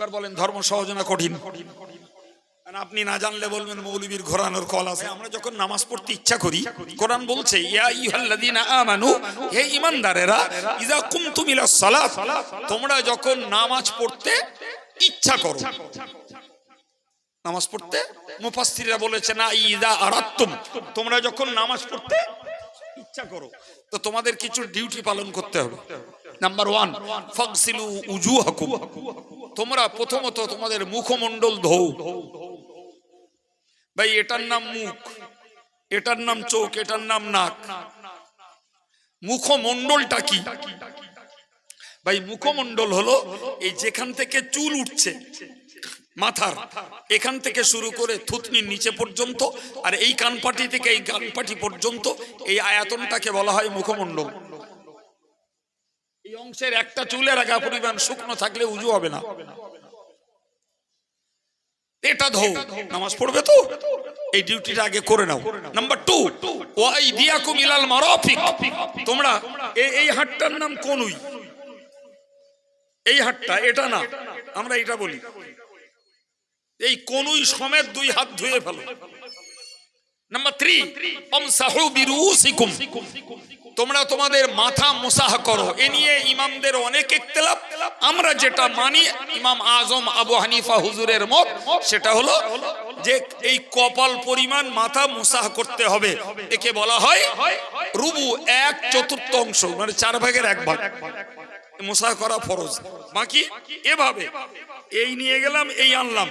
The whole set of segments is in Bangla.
এবার বলেন, ধর্ম সহজ না কঠিন? আপনি না জানলে বলবেন, মৌলবীর ঘোরানোর কল আছে। আমরা যখন নামাজ পড়তে ইচ্ছা করি, কোরআন বলছে, ইয়া আমানু, হে ইযা কুমতুম ইলাস সালাত, তোমরা যখন নামাজ পড়তে ইচ্ছা করো। নামাজ পড়তে মুফাসসিররা বলেছে, না তোমরা যখন নামাজ পড়তে ইচ্ছা করো। তো তোমাদের কিছু ডিউটি পালন করতে হবে। নাম্বার ওয়ান ফাগসিলু উজুহাকুম। তোমরা প্রথমত তোমাদের মুখমণ্ডল ধৌ ভাই, এটার নাম মুখ, এটার নাম চোখ, এটার নাম নাক। মুখমণ্ডলটা কি? ভাই, মুখমণ্ডল হলো এই যেখান থেকে চুল উঠছে, মাথার, এখান থেকে শুরু করে থুতনির নিচে পর্যন্ত, আর এই কানপাটি থেকে এই কানপাটি পর্যন্ত এই আয়াতনটাকে বলা হয় মুখমণ্ডল। এই অংশের একটা চুলের আগা পরিমাণ শুকনো থাকলে উজু হবে না। এটা ধো, নামাজ পড়বে তো? এই ডিউটিটা আগে করে নাও। নাম্বার টু ওয়াই দিয়াকুম ইলাল মারাফিক। তোমরা এই হাটটার নাম কোনুই? এই হাটটা, এটা না? আমরা এটা বলি। এই কোনুই সমেত দুই হাত ধুয়ে ফেলো। Number three আমসাহু বিরুসিকুম। তোমরা তোমাদের মাথা মোসাহ করো। এ নিয়ে ইমামদের অনেক ইখতিলাফ। আমরা যেটা মানি, ইমাম আজম আবু হানিফা হুজুরের মত, সেটা হলো যে এই কপাল পরিমাণ মাথা মোসাহ করতে হবে। একে বলা হয় রুবু, এক চতুর্থ অংশ মানে চার ভাগের এক ভাগ। মোসাহ করা ফরজ। বাকি এভাবে। এই নিয়ে গেলাম, এই আনলাম।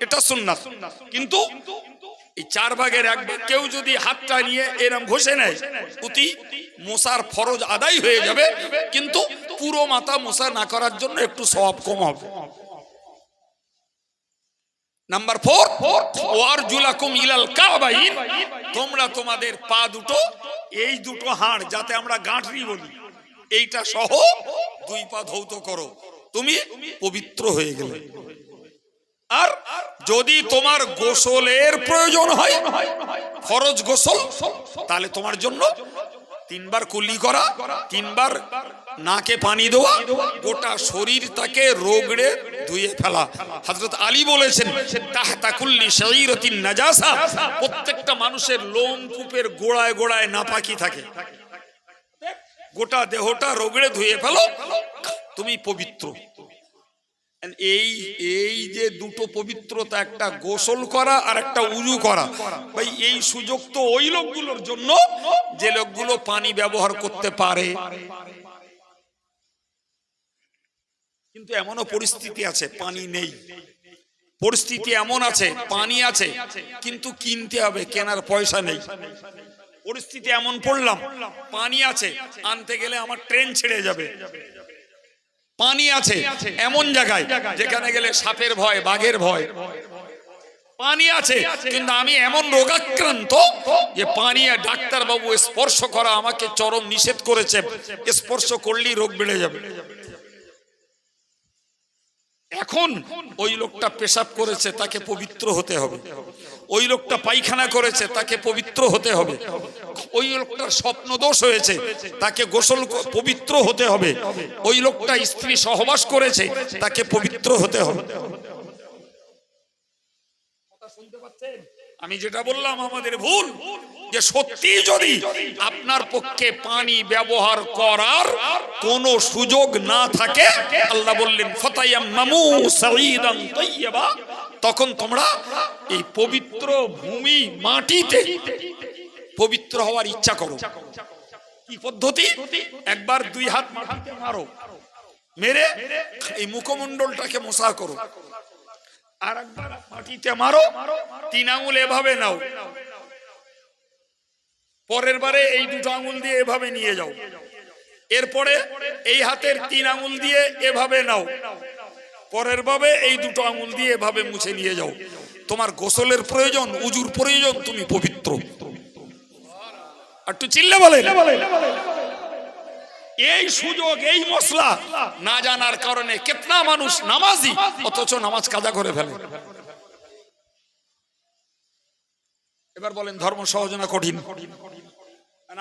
এটা সুন্নাত। কিন্তু এই চার ভাগের এক কেউ যদি হাতটা নিয়ে এরম ঘষে নেয় মশার ফরজ আদায় হয়ে যাবে, কিন্তু পুরো মাথা মশা না করার জন্য একটু সব কম হবে। ইলাল তোমরা তোমাদের পা দুটো, এই দুটো হাড় যাতে আমরা গাঁটরি বলি, এইটা সহ দুই পা ধৌত করো। তুমি পবিত্র হয়ে গেলে। আর যদি তোমার গোসলের প্রয়োজন হয়, ফরজ গোসল, তাহলে তোমার জন্য তিনবার কুলি করা, তিনবার নাকে পানি দেওয়া, গোটা শরীর তাকে রোগড়ে ধুয়ে ফেলা। হযরত আলী বলেছেন, তাহতা কুল্লি শাইরাতিন নাজাসা। প্রত্যেকটা মানুষের লোম কূপের গোড়ায় গোড়ায় নাপাকি থাকে। গোটা দেহটা রোগড়ে ধুয়ে ফেলো। তুমি পবিত্র। এই এই যে দুটো পবিত্রতা, একটা গোসল করা আর একটা উজু করা। ভাই, এই সুযোগ তো ওই লোকগুলোর জন্য যে লোকগুলো পানি ব্যবহার করতে পারে। কিন্তু এমনও পরিস্থিতি আছে, পানি নেই। পরিস্থিতি এমন আছে, পানি আছে, কিন্তু কিনতে হবে, কেনার পয়সা নেই। পরিস্থিতি এমন পড়লাম, পানি আছে, আনতে গেলে আমার ট্রেন ছেড়ে যাবে। পানি আছে এমন জায়গায় যেখানে গেলে সাপের ভয় বাঘের ভয়। পানি আছে কিন্তু আমি এমন রোগাক্রান্ত যে পানি আর ডাক্তার বাবু স্পর্শ করা আমাকে চরম নিষেধ করেছে। স্পর্শ করলেই রোগ বেড়ে যাবে। এখন ওই লোকটা পেশাব করেছে, তাকে পবিত্র হতে হবে। ওই লোকটা পায়খানা করেছে, তাকে পবিত্র হতে হবে। ওই লোকটার স্বপ্ন দোষ হয়েছে, তাকে গোসল পবিত্র হতে হবে। ওই লোকটা স্ত্রী সহবাস করেছে, তাকে পবিত্র হতে হবে। আমি যেটা বললাম, আমাদের ভুল, যে সত্যি যদি আপনার পক্ষে পানি ব্যবহার করার কোন সুযোগ না থাকে, আল্লাহ বললেন ফতায়াম মামু তখন তোমরা এই পবিত্র ভূমি মাটিতে পবিত্র হওয়ার ইচ্ছা করো। কি পদ্ধতি? একবার দুই হাত মাটিতে মারো, মেরে এই মুখমণ্ডলটাকে মোসা করো। তিন আঙুল এভাবে নাও। পরের বারে এই দুটো আঙুল দিয়ে এভাবে নিয়ে যাও। এরপরে এই হাতের তিন আঙুল দিয়ে এভাবে নাও। পরের ভাবে এই দুটো আঙুল দিয়ে এভাবে মুছে নিয়ে যাও। তোমার গোসলের প্রয়োজন, উজুর প্রয়োজন, তুমি পবিত্র। আর একটু চিল্লে বলে এই সুযোগ, এই মশলা না জানার কারণে কেতনা মানুষ নামাজি, অথচ নামাজ কাজা করে ফেলে। এবার বলেন, ধর্ম সহজ না কঠিন?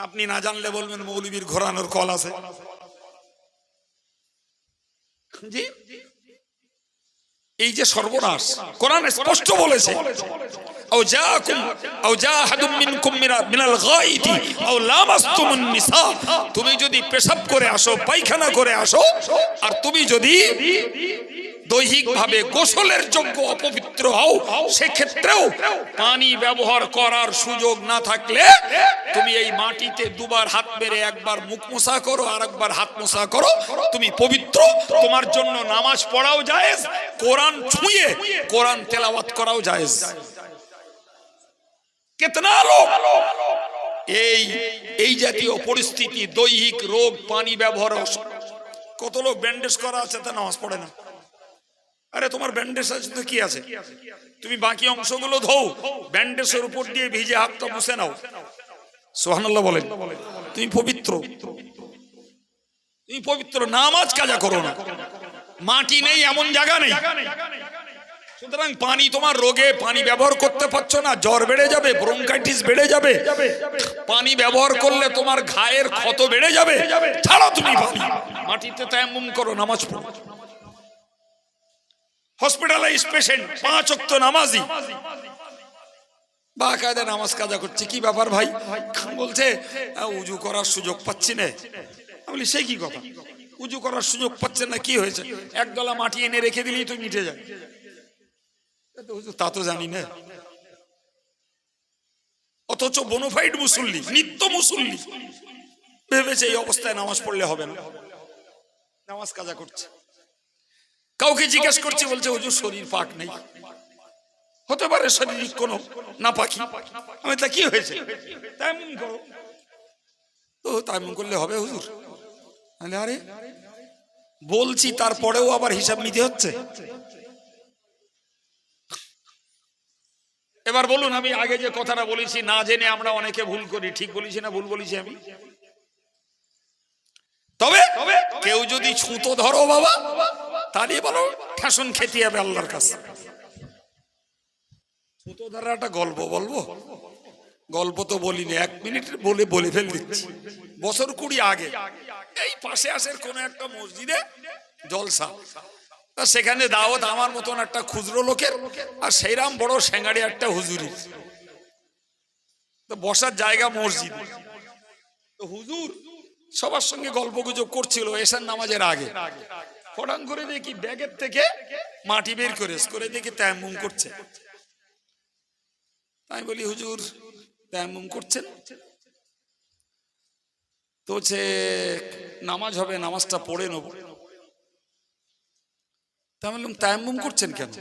আপনি না জানলে বলবেন, মৌলবীর ঘোরানোর কল আছে। জি? এই যে সর্বনাশ কোরআন স্পষ্ট বলেছে أو جاءكم أو جاء أحد منكم من- من الغائط أو لامستم النساء তুমি যদি পেশাব করে আসো পায়খানা করে আসো আর তুমি যদি দৈহিক ভাবে গোসলের যোগ্য অপবিত্র হও, সেক্ষেত্রেও পানি ব্যবহার করার সুযোগ না থাকলে তুমি এই মাটিতে দুবার হাত মেরে একবার মুখ মোসা করো আর একবার হাত মোসা করো। তুমি পবিত্র, তোমার জন্য নামাজ পড়াও জায়েজ, কোরআন ছুঁয়ে কোরআন তেলাওয়াত করাও জায়েজ। কেতনা লোক, এই এই জাতীয় পরিস্থিতি, দৈহিক রোগ, পানি ব্যবহার, কত লোক ব্যান্ডেজ করা আছে তা নামাজ পড়ে না। আরে, তোমার ব্যান্ডেজ আছে তো কি আছে? তুমি বাকি অংশগুলো ধো ব্যান্ডেজের উপর দিয়ে ভিজে হাতটা মুছে নাও। সোহানাল্লাহ বলেন, তুমি পবিত্র। তুমি পবিত্র, নামাজ কাজা করো না। মাটি নেই, এমন জায়গা নেই। সুতরাং পানি তোমার রোগে পানি ব্যবহার করতে পারছ না, জ্বর বেড়ে যাবে ব্রঙ্কাইটিস বেড়ে যাবে। পানি ব্যবহার করলে তোমার ঘায়ের ক্ষত বেড়ে যাবে। ছাড়ো তুমি পানি। মাটিতে তায়াম্মুম করো, নামাজ পড়ো। হসপিটালাইজ পেশেন্ট, পাঁচ অক্ত নামাজি। বা কায়দা নামাজ কাজা করছে, কি ব্যাপার ভাই? বলছে উজু করার সুযোগ পাচ্ছি না। আমি বলি, সেই কি কথা? উজু করার সুযোগ পাচ্ছে না, কি হয়েছে? এক গলা মাটি এনে রেখে দিলেই তো মিটে যায় তা তো জানি না। অথচ বোনোফাইড মুসল্লি, নিত্য মুসল্লি, ভেবেছে এই অবস্থায় নামাজ পড়লে হবে না। নামাজ কাজা করছে। কাউকে জিজ্ঞেস করছে, বলছে, হুজুর, শরীর পাক নেই। হতে পারে শারীরিক কোনো না পাখি আমি, তা কি হয়েছে? তাইমুম করো। করলে হবে, হুজুর? আরে আরে, বলছি, তারপরেও আবার হিসাব নিতে হচ্ছে? এবার বলুন, আমি আগে যে কথাটা বলেছি, না জেনে আমরা অনেকে ভুল করি। ঠিক বলেছি না ভুল বলেছি আমি? তবে, কেউ যদি ছুতো ধরো বাবা তাহলে বলো, ঠেসন খেতে হবে আল্লাহর কাছে। ছুতো ধরার একটা গল্প বলব? গল্প তো বলিনি, এক মিনিট বলে বলে ফেল দিচ্ছি। বছর কুড়ি আগে, এই পাশে আসের কোন একটা মসজিদে জলসা। তা সেখানে দাওয়াত আমার মতন একটা খুচরো লোকের আর সেইরাম বড় সেঙ্গাড়ি একটা হুজুরি। তো বসার জায়গা মসজিদ। তো হুজুর সবার সঙ্গে গল্প গুজব করছিল এসার নামাজের আগে। ফটাং করে দেখি ব্যাগের থেকে মাটি বের করে করে দেখি তেমন করছে। তাই বলি, হুজুর তেমন করছেন? তো হচ্ছে নামাজ হবে, নামাজটা পড়ে নেব। তাই বললাম, তায়াম্মুম করছেন কেন?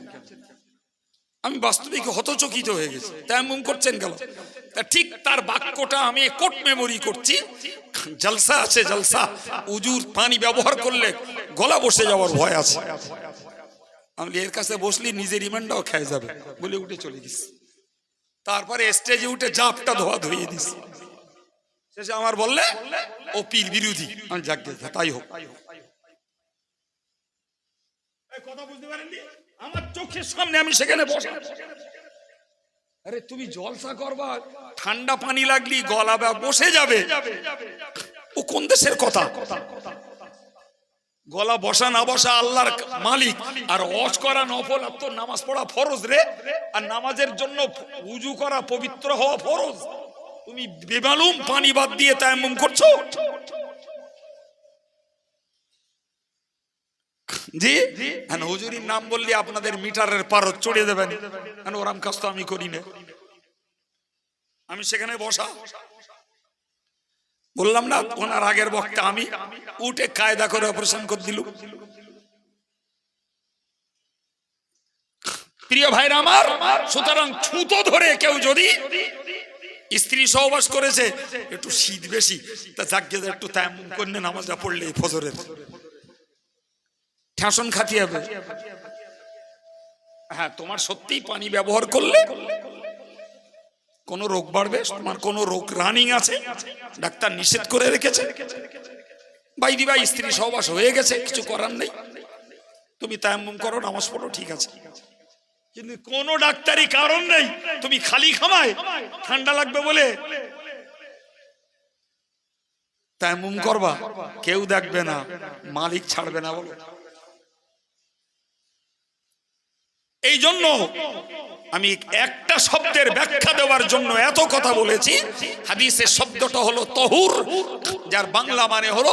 আমি বাস্তবিক হতচকিত হয়ে গেছি। তায়াম্মুম করছেন কেন? তা ঠিক তার বাক্যটা আমি কোট মেমোরি করছি। জলসা আছে, জলসা। উজুর পানি ব্যবহার করলে গলা বসে যাওয়ার ভয় আছে। আমি এর কাছে বসলি, নিজের রিমান্ডটাও খেয়ে যাবে। বলে উঠে চলে গেছি। তারপরে স্টেজে উঠে জাপটা ধোয়া ধুয়ে দিস শেষে আমার বললে, ও পীর বিরোধী। আমি যাকে তাই হোক। কথা বুঝতে পারেননি? আমার চোখের সামনে আমি সেখানে বসা আরে তুমি জলসা করবা। ঠান্ডা পানি লাগলি গলা বা বসে যাবে। ও কোন দেশের কথা? গলা বসা না বসা আল্লাহর মালিক। আর অজ করা নফল আর তোর নামাজ পড়া ফরজ রে। আর নামাজের জন্য উজু করা পবিত্র হওয়া ফরজ। তুমি বেমালুম পানি বাদ দিয়ে তায়াম্মুম করছ? জি? হ্যাঁ হুজুরির নাম বললে আপনাদের মিটারের পারত চড়িয়ে দেবেন। হ্যাঁ ওরাম কাজ তো আমি করি না। আমি সেখানে বসা। বললাম না, ওনার আগের বক্তা আমি। উঠে কায়দা করে অপারেশন করে দিল প্রিয় ভাইরা আমার, সুতরাং ছুতো ধরে কেউ যদি স্ত্রী সহবাস করেছে, একটু শীত বেশি। তা যাকে একটু তেমন করে নামাজটা পড়লে ফজরের। ঠেসন খাতি হবে হ্যাঁ তোমার সত্যিই পানি ব্যবহার করলে কোন রোগ বাড়বে, তোমার কোন রোগ রানিং আছে, ডাক্তার নিষেধ করে রেখেছে। বাইদি বা স্ত্রী সহবাস হয়ে গেছে, কিছু করার নেই। তুমি তায়াম্মুম করো, নামাজ পড়ো, ঠিক আছে। কিন্তু কোনো ডাক্তারি কারণ নেই, তুমি খালি খামায় ঠান্ডা লাগবে বলে। তায়াম্মুম করবা, কেউ দেখবে না, মালিক ছাড়বে না বলো। এই জন্য আমি একটা শব্দের ব্যাখ্যা দেওয়ার জন্য এত কথা বলেছি। হাদিসের শব্দটা হলো তহুর, যার বাংলা মানে হলো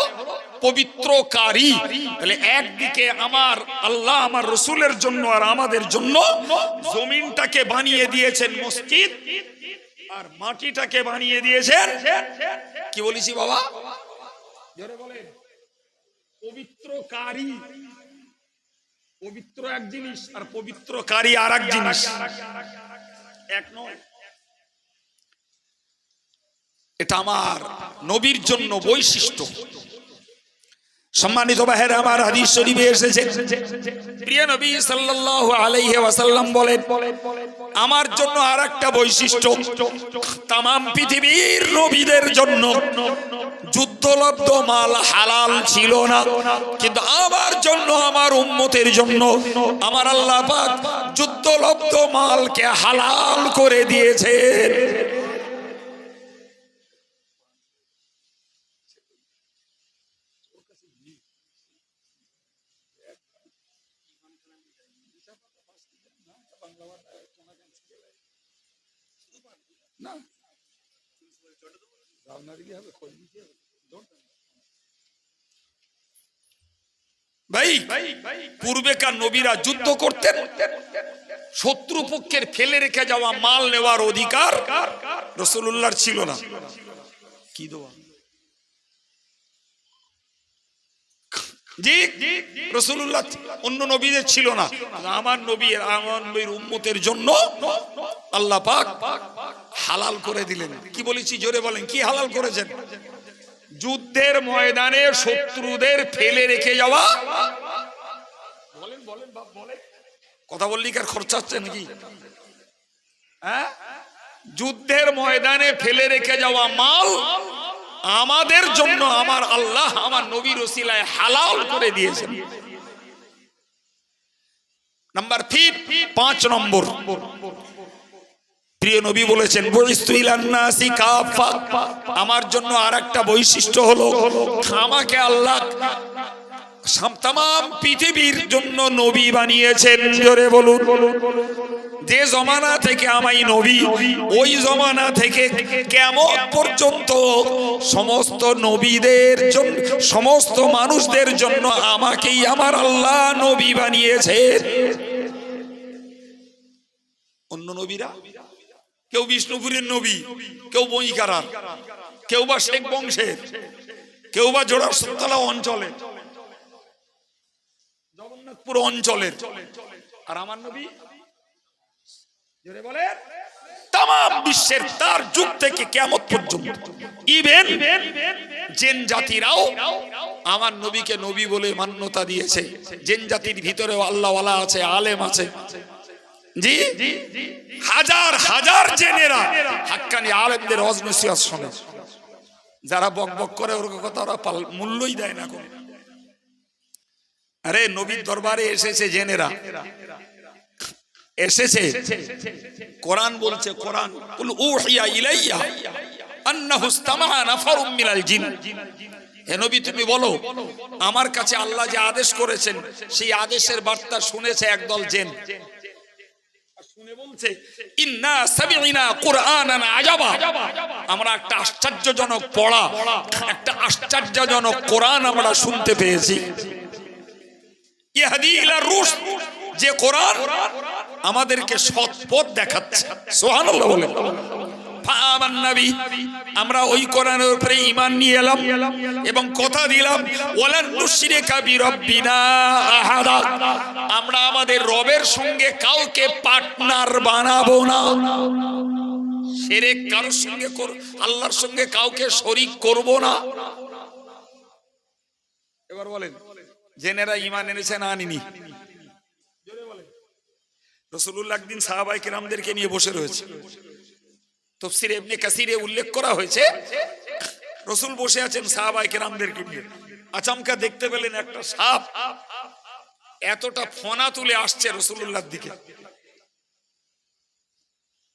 পবিত্রকারী। তাহলে একদিকে আমার আল্লাহ, আমার রসুলের জন্য আর আমাদের জন্য জমিনটাকে বানিয়ে দিয়েছেন মসজিদ, আর মাটিটাকে বানিয়ে দিয়েছেন কি বলেছি বাবা? পবিত্রকারী। পবিত্র এক জিনিস আর পবিত্রকারী আর এক জিনিস। এক নয়। এটা আমার নবীর জন্য বৈশিষ্ট্য। সম্মানিত বাহের, আমার হাদিস শরীফে এসেছে। প্রিয় নবী সাল্লাল্লাহু আলাইহি ওয়াসাল্লাম বলেন, আমার জন্য আরেকটা বৈশিষ্ট্য। তাম পৃথিবীর নবীদের জন্য যুদ্ধলব্ধ মাল হালাল ছিল না। কিন্তু আমার জন্য, আমার উম্মতের জন্য, আমার আল্লাহ পাক যুদ্ধলব্ধ মালকে হালাল করে দিয়েছেন। ভাই, পূর্বেকার নবীরা যুদ্ধ করতেন শত্রু পক্ষের ফেলে রেখে যাওয়া মাল নেওয়ার অধিকার রসুল্লাহর ছিল না। কি দেওয়া রসুল্লাহ অন্য নবীদের ছিল না। আমার নবীর আমার নবীর উম্মতের জন্য আল্লাহ পাক হালাল করে দিলেন। কি বলেছি? জোরে বলেন, কি হালাল করেছেন? যুদ্ধের ময়দানে শত্রুদের ফেলে রেখে যাওয়া। কথা বললি কার খরচা হচ্ছে নাকি? হ্যাঁ? যুদ্ধের ময়দানে ফেলে রেখে যাওয়া মাল আমাদের জন্য আমার আল্লাহ আমার নবীর ওসিলায় হালাল করে দিয়েছেন। নাম্বার থ্রি পাঁচ নম্বর। প্রিয় নবী বলেছেন আমার জন্য আর একটা বৈশিষ্ট্য হলো, আমাকে আল্লাহ তামাম পৃথিবীর জন্য নবী বানিয়েছেন। জোরে বলুন। যে জমানা থেকে আমাই নবী, ওই জমানা থেকে কেমন পর্যন্ত সমস্ত নবীদের জন্য, সমস্ত মানুষদের জন্য আমাকেই আমার আল্লাহ নবী বানিয়েছেন। অন্য নবীরা? কেউ বিষ্ণুপুরের নবী, কেউ বইকারার, কেউ বা শেখ বংশের, কেউ বা জোড়াসতলা অঞ্চলে জগন্নাথপুর অঞ্চলের। আর আমার নবী, জোরে বলেন তাম বিশ্বের তার যুগ থেকে কেমন পর্যন্ত ইভেন জেন জাতিরাও আমার নবীকে নবী বলে মান্যতা দিয়েছে। জেন জাতির ভিতরেও আল্লাহওয়ালা আছে, আলেম আছে। জি? হাজার হাজার জেনেরা হাক্কানি আলেমদের অজনসিয়াত শোনে। যারা বক বক করে, ওর কথা ওরা মূল্যই দেয় না কোনো। আরে নবীর দরবারে এসেছে জেনেরা। এসেছে? কোরআন বলছে, কোরআন। কুল উহিয়া ইলাইয়া আন্নাহু ইসতামাআ নাফারুম মিনাল জিন। হে নবী, তুমি বলো, আমার কাছে আল্লাহ যে আদেশ করেছেন, সেই আদেশের বার্তা শুনেছে একদল জেন। বলছে, ইন্না সামিনা কুরআনান আজাবা। আমরা একটা আশ্চর্যজনক পড়া, একটা আশ্চর্যজনক কোরআন আমরা শুনতে পেয়েছি। যে কোরআন আমাদেরকে সৎ পথ দেখাচ্ছে। আমরা ওই কোরআনের উপরে ঈমান নিয়ে এলাম এবং কথা দিলাম আমরা আমাদের রবের সঙ্গে কাউকে পার্টনার বানাবো না। শিরক কারোর সঙ্গে আল্লাহর সঙ্গে কাউকে শরীক করব না। এবার বলেন। জেনেরা ইমান এনেছে না আনিনি। রসুল্লাহ একদিন সাহাবাই কিরামদেরকে নিয়ে বসে রয়েছে। তফসির এমনি কাসিরে উল্লেখ করা হয়েছে, রসুল বসে আছেন সাহাবাই কিরামদেরকে নিয়ে। আচমকা দেখতে পেলেন একটা সাপ এতটা ফনা তুলে আসছে রসুল্লাহর দিকে।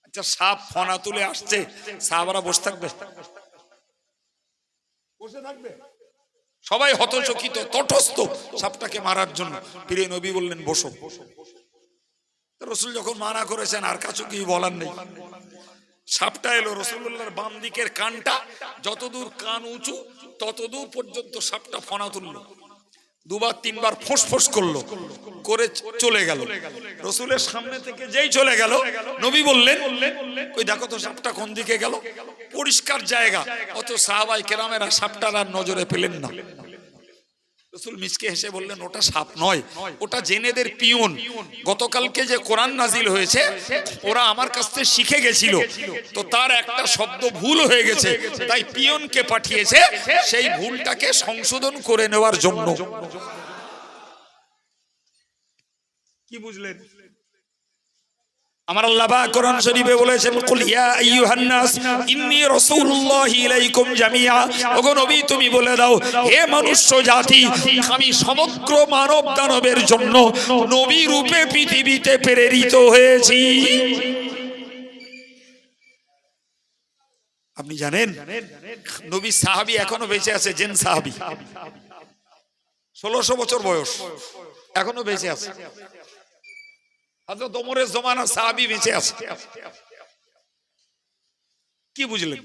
আচ্ছা সাপ ফনা তুলে আসছে, সাহাবারা বসে থাকবে? বসে থাকবে? সবাই হতচকিত, তটস্থ সাপটাকে মারার জন্য। ফিরে নবী বললেন, বসো। রসুল যখন মানা করেছেন, আর কাছু কি বলার নেই। সাপটা এলো, রসুল্লাহর বাম দিকের কানটা যতদূর কান উঁচু, ততদূর পর্যন্ত সাপটা ফনা তুললো। দুবার, তিনবার ফোঁস করল, করে চলে গেল। রসুলের সামনে থেকে যেই চলে গেল, নবী বললেন, ওই দেখো তো সাপটা কোন দিকে গেল? পরিষ্কার জায়গা অত সাহাবাই কেরামেরা সাপটার আর নজরে পেলেন না। মিসকে হেসে বললেন, ওটা সাপ নয়, ওটা জেনেদের পিয়ন। গতকালকে যে কোরআন নাজিল হয়েছে, ওরা আমার কাছ থেকে শিখে তো তার একটা ভুল হয়ে গেছে, তাই পাঠিয়েছে, সেই ভুলটাকে সংশোধন করে নেওয়ার জন্য। কি বুঝলেন? আমার আল্লাহ পাক কোরআন শরীফে বলেছেন, কুল ইয়া আইয়ুহান নাস, ইন্নী রাসূলুল্লাহি ইলাইকুম জামিআ। ওগো নবী, তুমি বলে দাও, হে মনুষ্য জাতি, আমি সমগ্র মানব দানবের জন্য নবী রূপে পৃথিবীতে প্রেরিত হয়েছি। আপনি জানেন, নবী সাহাবী এখনও বেঁচে আছে, জেন সাহাবী। ষোলোশো বছর বয়স, এখনও বেঁচে আছে। হযরত ওমরের জমানা সাহাবী বেঁচে আছে। কি বুঝলেন?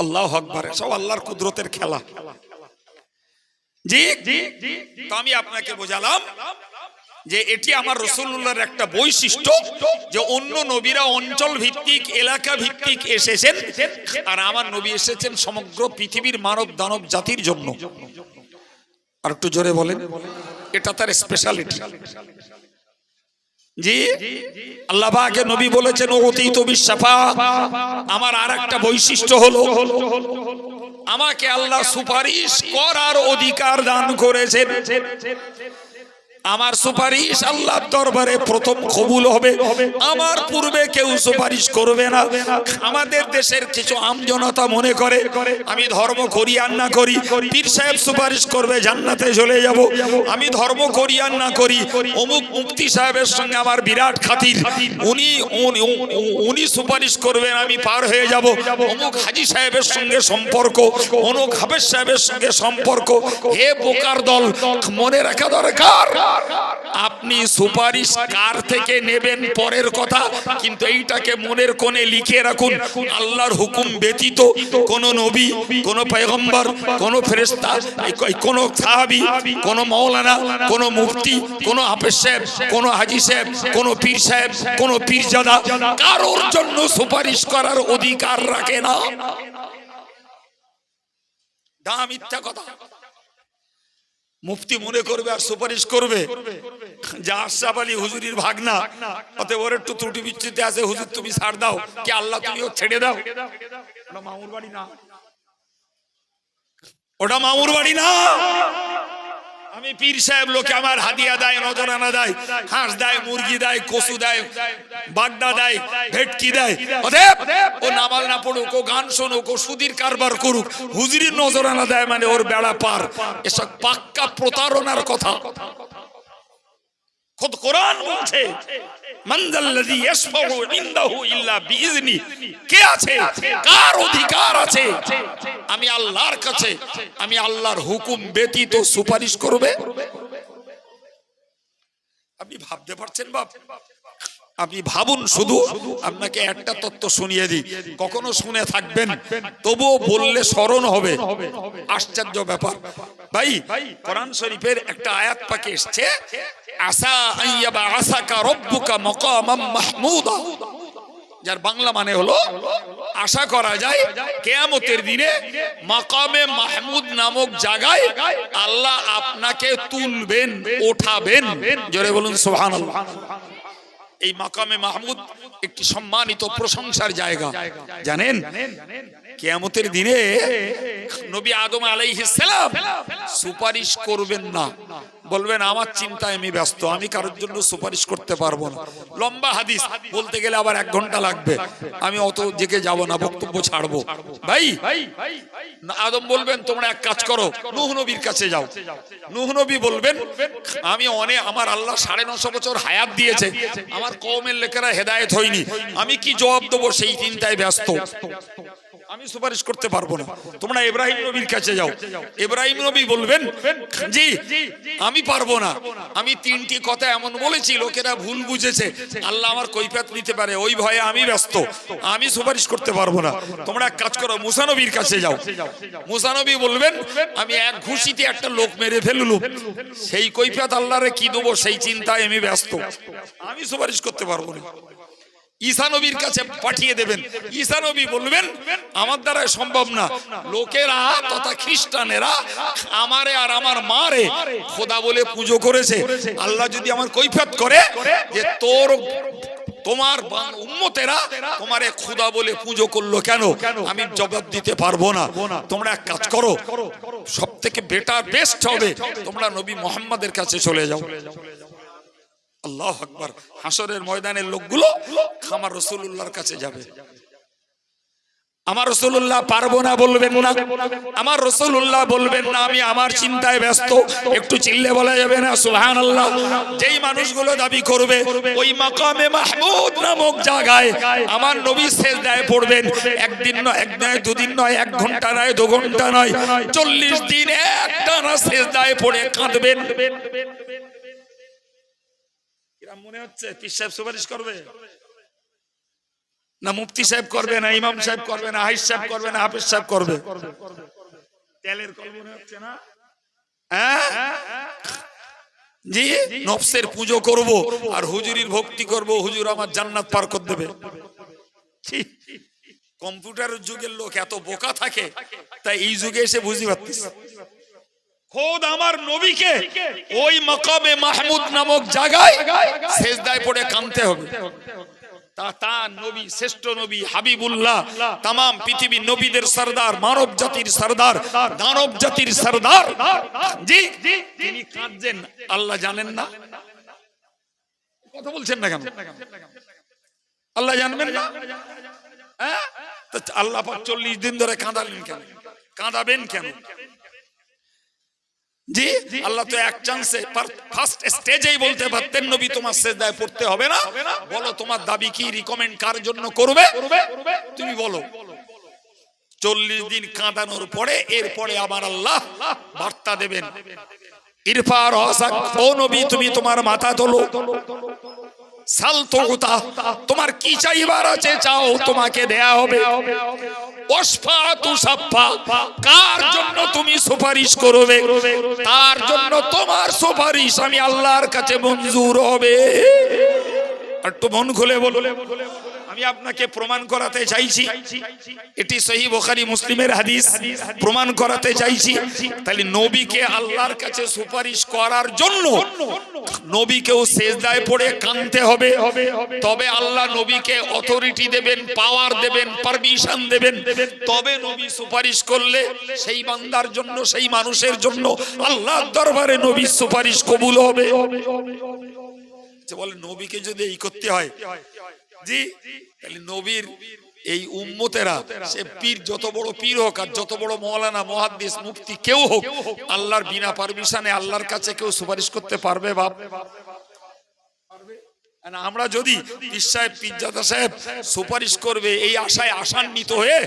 আল্লাহ আকবার, সব আল্লাহর কুদরতের খেলা। জি তো আমি আপনাকে বোঝালাম যে এটি আমার রসুল্লাহর একটা বৈশিষ্ট্য যে অন্য নবীরা অঞ্চল ভিত্তিক, এলাকা ভিত্তিক এসেছেন আর আমার নবী এসেছেন সমগ্র পৃথিবীর মানব দানব জাতির জন্য। আর একটু জোরে বলেন। এটা তার স্পেশালিটি জি আল্লাহকে নবী বলেছেন, অতীত বিশ্বাফা আমার আর একটা বৈশিষ্ট্য হলো, আমাকে আল্লাহ সুপারিশ করার অধিকার দান করেছেন। আমার সুপারিশ আল্লাহর দরবারে প্রথম কবুল হবে। আমার পূর্বে কেউ সুপারিশ করবে না। আমাদের দেশের কিছু আমজনতা মনে করে, আমি ধর্ম করি আর না করি, পীর সাহেব সুপারিশ করবে, জান্নাতে চলে যাব। আমি ধর্ম করি আর না করি, অমুক মুক্তি সাহেবের সঙ্গে আমার বিরাট খাতির। উনি, উনি- সুপারিশ করবেন, আমি পার হয়ে যাব। অমুক হাজি সাহেবের সঙ্গে সম্পর্ক, অমুক হাফেজ সাহেবের সঙ্গে সম্পর্ক। হে বোকার দল, মনে রাখা দরকার। আপনি সুপারিশ কার থেকে নেবেন পরের কথা, কিন্তু এইটাকে মনের কোণে লিখে রাখুন, আল্লাহর হুকুম ব্যতীত কোন নবী, কোন পয়গম্বর, কোন ফেরেস্তা কোন সাহাবি, কোন মৌলানা কোন মুফতি, কোন হাফেজ সাহেব, কোন হাজি সাহেব, কোন পীর সাহেব, কোন পীরজাদা, কারোর জন্য সুপারিশ করার অধিকার রাখে না। দা মিথ্যা কথা। মুফতি মনে করবে আর সুপারিশ করবে। যা আশরাফ আলী হুজুরির ভাগনা, অতএব ওর একটু ত্রুটি বিচ্ছুতি আছে, হুজুর তুমি ছাড় দাও, কি আল্লাহ তুমি ছেড়ে দাও। মামুর বাড়ি না ওটা মামুর বাড়ি না। আমি পীর সাহেব লোকে আমার হাদিয়া দেয় নজরানা দেয়, হাঁস দেয়, মুরগি দেয় কচু দেয়, বাগদা দেয়, ভেটকি দেয়। অদেব ও নামাল না পড়ুক, ও গান শোনুক, ও সুদীর কারবার করুক, হুজুরির নজরানা দেয় মানে ওর বেড়া পার। এসব পাক্কা প্রতারণার কথা। খুদ কোরআন বলছে, মানজাল্লাযী ইয়াশফাউ ইল্লা বিইজনি কে আছে? কার অধিকার আছে? আমি আল্লাহর কাছে, আমি আল্লাহর হুকুম ব্যতীত সুপারিশ করবে? আপনি ভাবতে পারছেন বাপ আপনি ভাবুন শুধু, আপনাকে একটা তত্ত্ব শুনিয়ে দিই। কখনো শুনে থাকবেন, তবুও বললে স্মরণ হবে। আশ্চর্য ব্যাপার। ভাই, কোরআন শরীফের একটা আয়াত পাকে এসছে আসা আইয়াবা আসাকা রব্বুকা মাকামাম মাহমুদা। যার বাংলা মানে হলো, আশা করা যায় কেয়ামতের দিনে মাকামে মাহমুদ নামক জায়গায় আল্লাহ আপনাকে তুলবেন, ওঠাবেন। জোরে বলুন, সুবহানাল্লাহ। এই মাকামে মাহমুদ একটি সম্মানিত প্রশংসার জায়গা। জানেন? কেয়ামতের দিনে নবী আদম আলাইহিস সুপারিশ করবেন না। বলবেন, আমার চিন্তায় আমি ব্যস্ত, আমি কারোর জন্য সুপারিশ করতে পারব না। লম্বা হাদিস, বলতে গেলে আবার এক ঘণ্টা লাগবে। আমি অত জেগে যাব না, বক্তব্য ছাড়বো। ভাই, আদম বলবেন, তোমরা এক কাজ করো, নুহ নবীর কাছে যাও। নুহ নবী বলবেন, আমি অনেক আমার আল্লাহ সাড়ে নশো বছর হায়াত দিয়েছে। আমার কমের লোকেরা হেদায়েত হয়নি। আমি কি জবাব দেবো সেই চিন্তায় ব্যস্ত? আমি সুপারিশ করতে পারব না। তোমরা ইব্রাহিম নবীর কাছে যাও। ইব্রাহিম নবী বলবেন জি আমি পারব না। আমি তিনটি কথা এমন বলেছি লোকেরা ভুল বুঝেছে। আল্লাহ আমার কৈফিয়ত নিতে পারে ওই ভয়ে আমি ব্যস্ত। আমি সুপারিশ করতে পারব না। তোমরা এক কাজ করো মুসানবীর কাছে যাও। মুসানবী বলবেন আমি এক ঘুষিতে একটা লোক মেরে ফেললুম। সেই কৈফিয়ত আল্লাহরে কি দেবো? সেই চিন্তায় আমি ব্যস্ত। আমি সুপারিশ করতে পারব না। ঈসা নবীর কাছে পাঠিয়ে দেবেন। ঈসা নবী বলবেন আমার দ্বারা সম্ভব না। লোকেরা তথা খ্রিস্টানেরা আমারে আর আমার মারে খোদা বলে পুজো করেছে। আল্লাহ যদি আমার কৈফিয়ত করে যে তোর তোমার উম্মতেরা তোমারে খুদা বলে পুজো করল কেন? আমি জবাব দিতে পারব না। তোমরা এক কাজ করো। সব থেকে বেটার বেস্ট হবে। তোমরা নবী মোহাম্মদের কাছে চলে যাও। আল্লাহ আকবার। হাসরের ময়দানের লোকগুলো আমার রসুল্লাহর কাছে যাবে। আমার রসুল্লাহ পারব না বলবেন না। আমার রসুল্লাহ বলবেন না, আমি আমার চিন্তায় ব্যস্ত। একটু চিল্লে বলা যাবে না সুহান আল্লাহ যেই মানুষগুলো দাবি করবে, ওই মাকামে মাহমুদ নামক জায়গায় আমার নবী শেষ দায় পড়বেন। একদিন নয়, এক নয়, দুদিন নয়, এক ঘণ্টা নয়, দু ঘণ্টা নয়, চল্লিশ দিন একটানা শেষ দায় পড়ে কাঁদবেন। মনে হচ্ছে সাহেব সুপারিশ করবে? না মুফতি সাহেব করবে, না ইমাম সাহেব করবে, না হাইস সাহেব করবে, না হাফিজ সাহেব করবে? তেলের কল মনে হচ্ছে না? হ্যাঁ? জি? নফসের পুজো করব আর হুজুরির ভক্তি করব, হুজুর আমার জান্নাত পার করে দেবে। কম্পিউটারের যুগের লোক এত বোকা থাকে, তাই এই যুগে এসে বুঝি পারতিস খোদ আমার নবীকে ওই মকামে মাহমুদ নামক জায়গায় সেজদায় পড়ে কানতে হবে। তা নবী শ্রেষ্ঠ নবী হাবিবুল্লাহ তাম পৃথিবীর নবীদের সর্দার মানব জাতির সর্দার দানব জাতির সর্দার। জি তিনি কাঁদছেন আল্লাহ জানেন না। কথা বলছেন না কেন? আল্লাহ জানবেন না? হ্যাঁ? আল্লাহ চল্লিশ দিন ধরে কাঁদালেন কেন? কাঁদাবেন কেন? জি? আল্লাহ তো এক চান্সে ফার্স্ট স্টেজেই বলতে পারতেন, নবী তোমার সেজদায় পড়তে হবে না। বলো তোমার দাবি কি রিকমেন্ড কার জন্য করবে? তুমি বলো। চল্লিশ দিন কাঁদানোর পরে এরপরে আমার আল্লাহ বার্তা দেবেন। ইরফার ও নবী, তুমি তোমার মাথা তোলো। সাল তোতা তোমার কি চাইবার আছে চাও, তোমাকে দেয়া হবে। অসফাতু সাফা, কার জন্য তুমি সুপারিশ করবে। তার জন্য তোমার সুপারিশ আমি আল্লাহর কাছে মঞ্জুর হবে। একটু মন খুলে বলো আমি আপনাকে প্রমাণ করাতে চাইছি। এটি সহি বোখারি মুসলিমের হাদিস। প্রমাণ করাতে চাইছি। তাহলে নবীকে আল্লাহর কাছে সুপারিশ করার জন্য নবীকেও সেজদায় পড়ে কানতে হবে। তবে আল্লাহ নবীকে অথরিটি দেবেন পাওয়ার দেবেন পারমিশন দেবেন। তবে নবী সুপারিশ করলে সেই বান্দার জন্য, সেই মানুষের জন্য আল্লাহর দরবারে নবীর সুপারিশ কবুল হবে। বলে নবীকে যদি এই করতে হয় জি, তাহলে নবীর এই উম্মতেরা, সে পীর যত বড় পীর হোক আর যত বড় মৌলানা, মহাদ্দিস, মুফতি কেউ হোক, আল্লাহর বিনা পারমিশনে আল্লাহর কাছে কেউ সুপারিশ করতে পারবে বাপ। আমরা যদি সাহেব সুপারিশ করবে, এই আশায় আশান্বিত হয়ে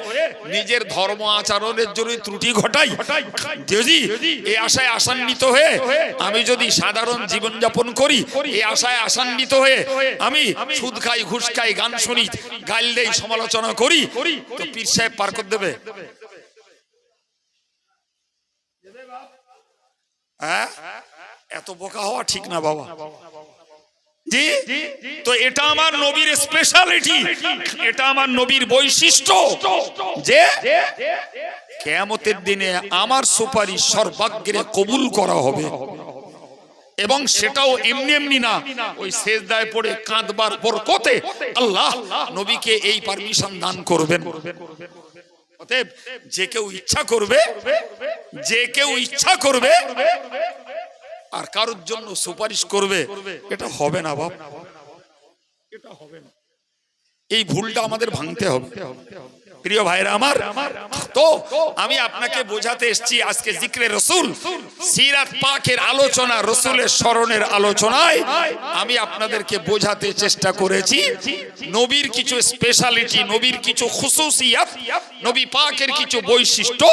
নিজের ধর্ম আচরণের জন্য ত্রুটি ঘটাই, যদি এই আশায় আশান্বিত হয়ে আমি যদি সাধারণ জীবনযাপন করি, এই আশায় আশান্বিত হয়ে আমি সুদ খাই, ঘুষ খাই, গান শুনি গাইল দেই, সমালোচনা করি, তো পীর সাহেব পার করে দেবে। হ্যাঁ? এত বোকা হওয়া ঠিক না বাবা। তো এটা আমার নবীর স্পেশালিটি এটা আমার নবীর বৈশিষ্ট্য। যে কেয়ামতের দিনে আমার সুপারিশ সর্বাগ্রে কবুল করা হবে। এবং সেটাও এমনি এমনি না, ওই সেজদায় পড়ে কাঁদবার বরকতে আল্লাহ নবীকে এই পারমিশন দান করবেন। যে কেউ ইচ্ছা করবে, যে কেউ ইচ্ছা করবে আর কারোর জন্য সুপারিশ করবে, এটা হবে না বাপ। এটা হবে না এই ভুলটা আমাদের ভাঙতে হবে। প্রিয় ভাইরা আমার, তো আমি আপনাকে বোঝাতে এসেছি আজকে জিক্রে রসুল, সিরাত পাকের আলোচনা, রসুলের স্মরণের আলোচনায় আমি আপনাদেরকে বোঝাতে চেষ্টা করেছি। নবীর কিছু স্পেশালিটি নবীর কিছু খুশুসিয়াত নবী পাকের কিছু বৈশিষ্ট্য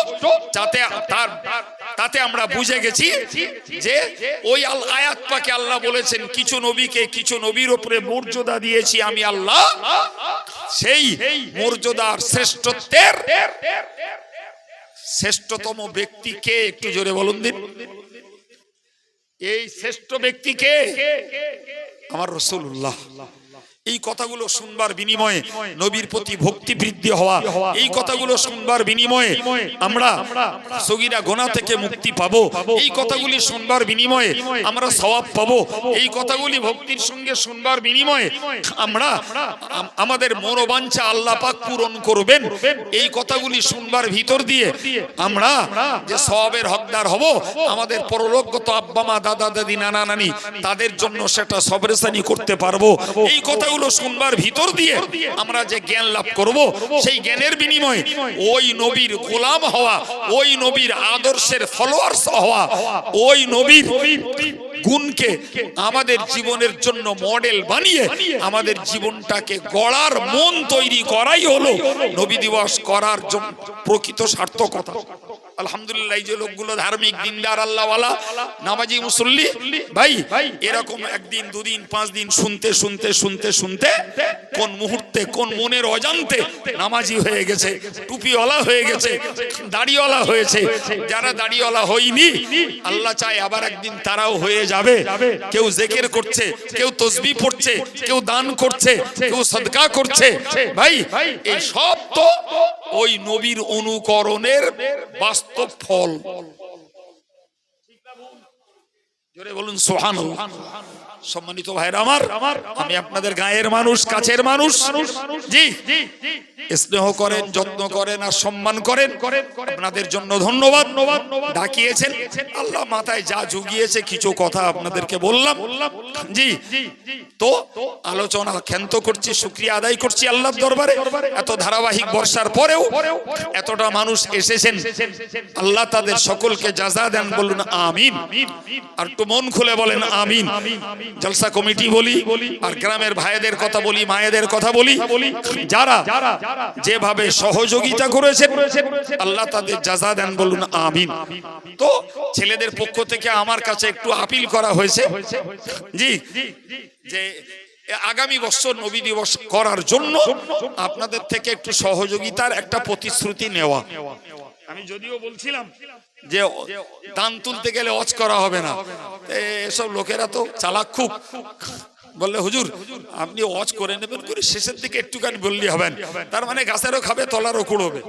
যাতে তার, তাতে আমরা বুঝে গেছি যে ওই আল আয়াত পাকে আল্লাহ বলেছেন, কিছু নবীকে কিছু নবীর উপরে মর্যাদা দিয়েছি আমি আল্লাহ। সেই মর্যাদার শ্রেষ্ঠত্বের শ্রেষ্ঠতম ব্যক্তিকে একটু জোরে বলুন দিন। এই শ্রেষ্ঠ ব্যক্তিকে আমার রসুল্লাহ এই কথাগুলো শুনবার বিনিময়ে নবীর প্রতি ভক্তি বৃদ্ধি হওয়া, এই কথাগুলো শুনবার বিনিময়ে আমরা সগিরা গোনা থেকে মুক্তি পাবো। এই কথাগুলি শুনবার বিনিময়ে আমরা সওয়াব পাবো। এই কথাগুলি ভক্তির সঙ্গে শুনবার বিনিময়ে আমরা আমাদের মনোবাঞ্ছা আল্লাহ পাক পূরণ করবেন। এই কথাগুলি শুনবার ভিতর দিয়ে আমরা যে সওয়াবের হকদার হব, আমাদের পরলোকগত আব্বা মা, দাদা, দাদি, নানা, নানি, তাদের জন্য সেটা সবরেসানি করতে পারব। এই কথাগুলো শুনবার ভিতর দিয়ে আমরা যে জ্ঞান লাভ করব, সেই জ্ঞানের বিনিময়ে ওই নবীর গোলাম হওয়া, ওই নবীর আদর্শের ফলোয়ার্স হওয়া, ওই নবীর গুণকে আমাদের জীবনের জন্য মডেল বানিয়ে আমাদের জীবনটাকে গড়ার মন তৈরি করাই হলো নবী দিবস করার প্রকৃত সার্থকতা। আলহামদুলিল্লাহ এই যে লোকগুলো ধার্মিক দিনদার আল্লাহওয়ালা নামাজি মুসল্লি ভাই এরকম একদিন দুদিন পাঁচ দিন শুনতে শুনতে শুনতে শুনতে কোন মুহূর্তে, কোন মনের অজান্তে নামাজি হয়ে গেছে, টুপিওয়ালা হয়ে গেছে, দাড়িওয়ালা হয়েছে। যারা দাড়িওয়ালা হয়নি, আল্লাহ চায় আবার একদিন তারাও হয়ে যাবে। কেউ জেকের করছে, কেউ তসবি পড়ছে, কেউ দান করছে, কেউ সদকা করছে। ভাই, এই সব তো ওই নবীর অনুকরণের বাস্তব ফল। জোরে বলুন সোহান সম্মানিত ভাইরা আমার আমি আপনাদের গায়ের মানুষ কাছের মানুষ। জি স্নেহ করেন যত্ন করেন আর সম্মান করেন। আপনাদের জন্য ধন্যবাদ। ডাকিয়েছেন। আল্লাহ মাথায় যা জুগিয়েছে কিছু কথা আপনাদেরকে বললাম। জি। তো আলোচনা ক্ষান্ত করছি শুক্রিয়া আদায় করছি আল্লাহর দরবারে। এত ধারাবাহিক বর্ষার পরেও এতটা মানুষ এসেছেন। আল্লাহ তাদের সকলকে যাজা দেন বলুন আমিন। আর একটু মন খুলে বলেন আমিন। জলসা কমিটি বলি আর গ্রামের ভাইদের কথা বলি, মায়েদের কথা বলি। যারা যেভাবে সহযোগিতা করেছে আল্লাহ তাদের যাজা দেন বলুন, আমিন। তো ছেলেদের পক্ষ থেকে আমার কাছে একটু আপিল করা হয়েছে। জি, যে আগামী বছর নবী দিবস করার জন্য আপনাদের থেকে একটু সহযোগিতার একটা প্রতিশ্রুতি নেওয়া। আমি যদিও বলছিলাম যে দান তুলতে গেলে অজ করা হবে না। এসব লোকেরা তো চালাক খুব। বললে, হুজুর, আপনি অজ করে নেবেন করে শেষের দিকে একটুখানি বললি হবেন তার মানে গাছেরও খাবে, তলারও কুড়োবে।